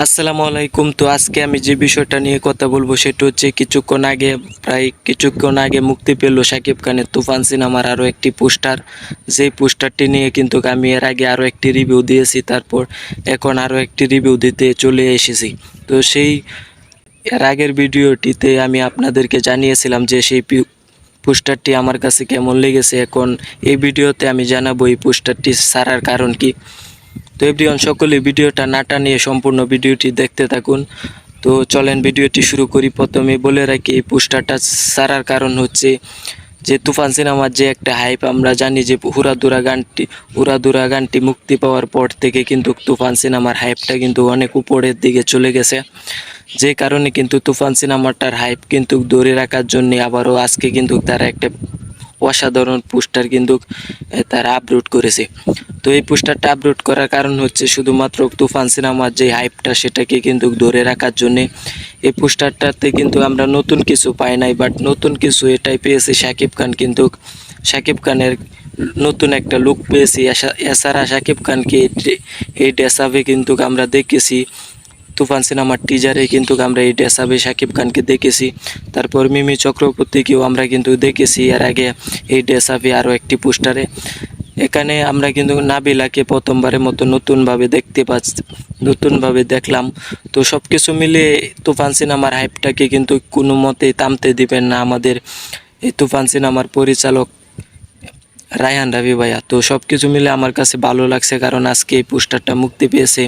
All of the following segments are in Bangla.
আসসালামু আলাইকুম। তো আজকে আমি যে বিষয়টা নিয়ে কথা বলব সেটা হচ্ছে কিছুক্ষণ আগে, প্রায় কিছুক্ষণ আগে মুক্তি পেল শাকিব খানের তুফান সিনেমার আরও একটি পোস্টার। যেই পোস্টারটি নিয়ে কিন্তু আমি এর আগে আরও একটি রিভিউ দিয়েছি, তারপর এখন আরও একটি রিভিউ দিতে চলে এসেছি। তো সেই এর আগের ভিডিওটিতে আমি আপনাদেরকে জানিয়েছিলাম যে সেই পোস্টারটি আমার কাছে কেমন লেগেছে। এখন এই ভিডিওতে আমি জানাব এই পোস্টারটি সারার কারণ কি। তো এভরিওয়ান, সকলে ভিডিওটা না টানিয়ে সম্পূর্ণ ভিডিওটি দেখতে থাকুন। তো চলেন ভিডিওটি শুরু করি। প্রথমে বলে রাখি এই পোস্টারটা সারার কারণ হচ্ছে যে তুফান সিনেমার যে একটা হাইপ আমরা জানি যে হুরাদুরা গানটি হুরাদুরা গানটি মুক্তি পাওয়ার পর থেকে কিন্তু তুফান সিনেমার হাইপটা কিন্তু অনেক উপরের দিকে চলে গেছে। যে কারণে কিন্তু তুফান সিনেমাটার হাইপ কিন্তু ধরে রাখার জন্য আবারও আজকে কিন্তু তারা একটা অসাধারণ পোস্টার কিন্তু তারা আপলোড করেছে। তো এই পোস্টারটা আপলোড করার কারণ হচ্ছে শুধুমাত্র তুফান সিনেমার যে হাইপটা সেটাকে কিন্তু ধরে রাখার জন্যে এই পোস্টারটাতে কিন্তু আমরা নতুন কিছু পাই নাই বাট নতুন কিছু এটাই পেয়েছি শাকিব খান কিন্তু শাকিব খানের নতুন একটা লুক পেয়েছি। এছাড়া শাকিব খানকে এই ড্রে- এই কিন্তু আমরা দেখেছি। তুফান সিনেমার টিজারে কিন্তু আমরা এই ড্রেসাবে শাকিব খানকে দেখেছি। তারপর মিমি চক্রবর্তীকেও আমরা কিন্তু দেখেছি। এর আগে এই ড্রেসাবে আরও একটি পোস্টারে। এখানে আমরা কিন্তু নাবিলাকে প্রথমবারের মতো নতুনভাবে দেখতে পাচ্ছি, নতুনভাবে দেখলাম। তো সব কিছু মিলিয়ে তুফান সিনেমার হাইপটাকে কিন্তু কোনো মতেই থামতে দিবেন না আমাদের এই তুফান সিনেমার পরিচালক রায়হান রাবি ভাইয়া, তো সব কিছু মিলে আমার কাছে ভালো লাগছে কারণ আজকে এই পোস্টারটা মুক্তি পেয়েছে।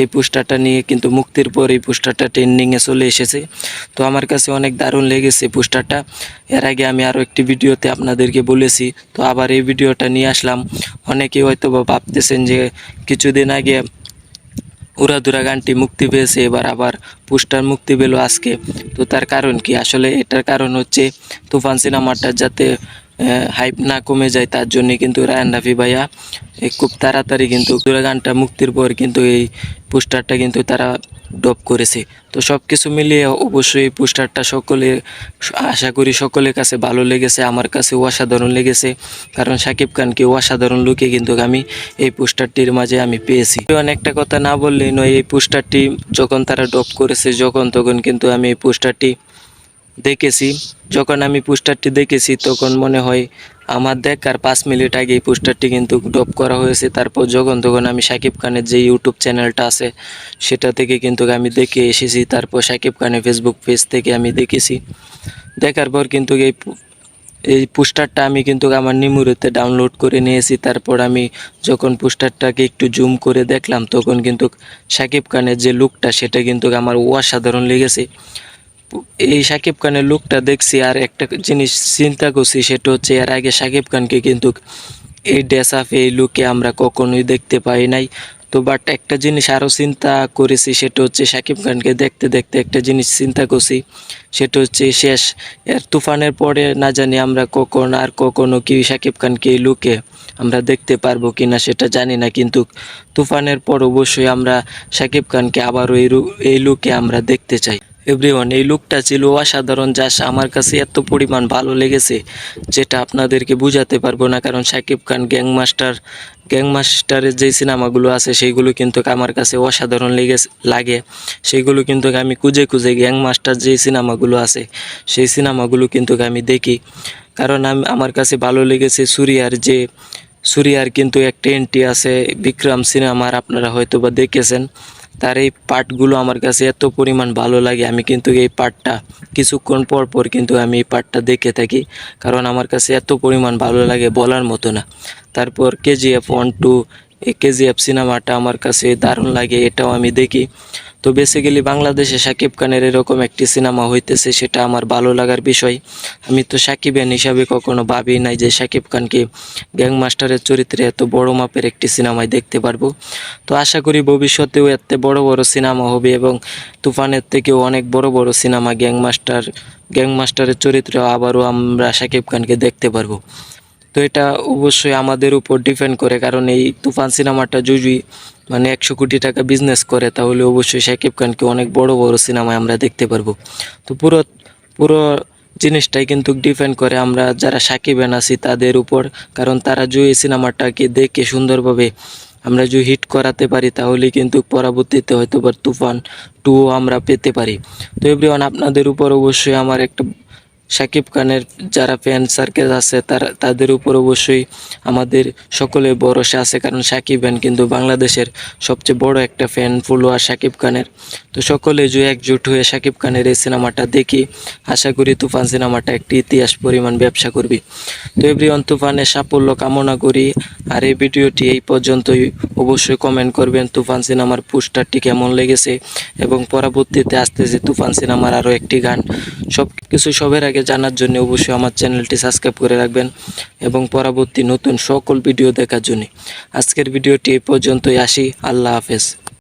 এই পোস্টারটা নিয়ে কিন্তু মুক্তির পর এই পোস্টারটা ট্রেন্ডিংয়ে চলে এসেছে। তো আমার কাছে অনেক দারুণ লেগেছে পোস্টারটা। এর আগে আমি আরও একটি ভিডিওতে আপনাদেরকে বলেছি, তো আবার এই ভিডিওটা নিয়ে আসলাম। অনেকেই হয়তো বা ভাবতেছেন যে কিছুদিন আগে উড়াদুরা গানটি মুক্তি পেয়েছে, এবার আবার পোস্টার মুক্তি পেল আজকে। তো তার কারণ কি? আসলে এটার কারণ হচ্ছে তুফান সিনেমাটা যাতে হাইপ না কমে যায়, তার জন্য কিন্তু রায়ান রাফি ভাইয়া খুব তাড়াতাড়ি কিন্তু গানটা মুক্তির পর কিন্তু এই পোস্টারটা কিন্তু তারা ড্রপ করেছে। তো সব কিছু মিলিয়ে অবশ্যই এই পোস্টারটা সকলে, আশা করি সকলের কাছে ভালো লেগেছে, আমার কাছে অসাধারণ লেগেছে। কারণ শাকিব খানকে অসাধারণ লুকে কিন্তু আমি এই পোস্টারটির মাঝে আমি পেয়েছি। অনেকটা কথা না বললেই নয়, এই পোস্টারটি যখন তারা ড্রপ করেছে, যখন তখন কিন্তু আমি এই পোস্টারটি দেখেছি। যখন আমি পোস্টারটি দেখেছি, তখন মনে হয় আমার দেখার পাঁচ মিনিট আগে এই পোস্টারটি কিন্তু ড্রপ করা হয়েছে। তারপর যখন তখন আমি শাকিব খানের যে ইউটিউব চ্যানেলটা আছে, সেটা থেকে কিন্তু আমি দেখে এসেছি। তারপর শাকিব খানের ফেসবুক পেজ থেকে আমি দেখেছি। দেখার পর কিন্তু এই এই পোস্টারটা আমি কিন্তু আমার নিমুরেতে ডাউনলোড করে নিয়েছি। তারপর আমি যখন পোস্টারটাকে একটু জুম করে দেখলাম, তখন কিন্তু শাকিব খানের যে লুকটা, সেটা কিন্তু আমার অসাধারণ লেগেছে। এই শাকিব খানের লুকটা দেখছি আর একটা জিনিস চিন্তা করছি, সেটা হচ্ছে এর আগে শাকিব খানকে কিন্তু এই ড্রেস আপ এই লুকে আমরা কখনোই দেখতে পাই নাই। তো বাট একটা জিনিস আরও চিন্তা করেছি, সেটা হচ্ছে শাকিব খানকে দেখতে দেখতে একটা জিনিস চিন্তা করছি, সেটা হচ্ছে শেষ। এর তুফানের পরে না জানি আমরা কখন আর কখনো কি শাকিব খানকে এই লুকে আমরা দেখতে পারব কি না সেটা জানি না, কিন্তু তুফানের পর অবশ্যই আমরা শাকিব খানকে আবারও এই এই লুকে আমরা দেখতে চাই। এভরিওয়ান এই লুকটা ছিল অসাধারণ যা আমার কাছে এত পরিমাণ ভালো লেগেছে, যেটা আপনাদেরকে বুঝাতে পারব না, কারণ শাকিব খান গ্যাংমাস্টার, গ্যাংমাস্টারের যে সিনেমাগুলো আছে, সেইগুলো কিন্তু আমার কাছে অসাধারণ লেগে, লাগে। সেইগুলো কিন্তু আমি খুঁজে খুঁজে গ্যাংমাস্টার যে সিনেমাগুলো আছে, সেই সিনেমাগুলো কিন্তু আমি দেখি। কারণ আমি, আমার কাছে ভালো লেগেছে সুরিয়ার যে, সুরিয়ার কিন্তু একটা এন্ট্রি আছে বিক্রম সিনেমার, আপনারা হয়তো বা দেখেছেন। তার এই পার্টগুলো আমার কাছে এত পরিমাণ ভালো লাগে, আমি কিন্তু এই পার্টটা কিছুক্ষণ পর পর কিন্তু আমি এই পার্টটা দেখে থাকি, কারণ আমার কাছে এত পরিমাণ ভালো লাগে বলার মতো না। তারপর কেজিএফ ওয়ান টু এই কেজিএফ সিনেমাটা আমার কাছে দারুণ লাগে, এটাও আমি দেখি। তো বেসিক্যালি বাংলাদেশে সাকিব খানের এরকম একটি সিনেমা হইতেছে, সেটা আমার ভালো লাগার বিষয়। আমি তো সাকিবেন হিসাবে কখনো ভাবি নাই যে সাকিব খানকে গ্যাংমাস্টারের চরিত্রে এত বড় মাপের একটি সিনেমায় দেখতে পারব। তো আশা করি ভবিষ্যতেও এত বড় বড় সিনেমা হবে এবং তুফানের থেকেও অনেক বড় বড় সিনেমা গ্যাংমাস্টার, গ্যাংমাস্টারের চরিত্রে আবারও আমরা সাকিব খানকে দেখতে পারব। তো এটা অবশ্যই আমাদের উপর ডিপেন্ড করে, কারণ এই তুফান সিনেমাটা যদি মানে একশো কোটি টাকা বিজনেস করে, তাহলে অবশ্যই শাকিব খানকে অনেক বড় বড় সিনেমায় আমরা দেখতে পারব। তো পুরো পুরো জিনিসটাই কিন্তু ডিপেন্ড করে, আমরা যারা সাকিবেন আছি তাদের উপর। কারণ তারা যদি সিনেমাটাকে দেখে সুন্দরভাবে আমরা যদি হিট করাতে পারি, তাহলে কিন্তু পরবর্তীতে হয়তো বা তুফান টু আমরা পেতে পারি। তো এভরিওয়ান আপনাদের উপর অবশ্যই আমার একটা শাকিব খানের যারা ফ্যান সার্কেল আছে, তারা, তাদের উপর অবশ্যই আমাদের সকলে ভরসা আছে। কারণ সাকিব খান কিন্তু বাংলাদেশের সবচেয়ে বড় একটা ফ্যান ফলোয়ার সাকিব খানের। তো সকলে যে একজোট হয়ে সাকিব খানের এই সিনেমাটা দেখি, আশা করি তুফান সিনেমাটা একটি ইতিহাস পরিমাণ ব্যবসা করবি। তো এভরিওয়ান, তুফানের সাফল্য কামনা করি। আর এই ভিডিওটি এই পর্যন্তই। অবশ্যই কমেন্ট করবেন, তুফান সিনেমার পোস্টারটি কেমন লেগেছে এবং পরবর্তীতে আসতেছে তুফান সিনেমার আরও একটি গান সব কিছু সবের আগে জানার জন্য অবশ্যই আমার চ্যানেলটি সাবস্ক্রাইব করে রাখবেন এবং পরবর্তী নতুন সকল ভিডিও দেখার জন্য। আজকের ভিডিওটি এই পর্যন্তই, আসি, আল্লাহ হাফেজ।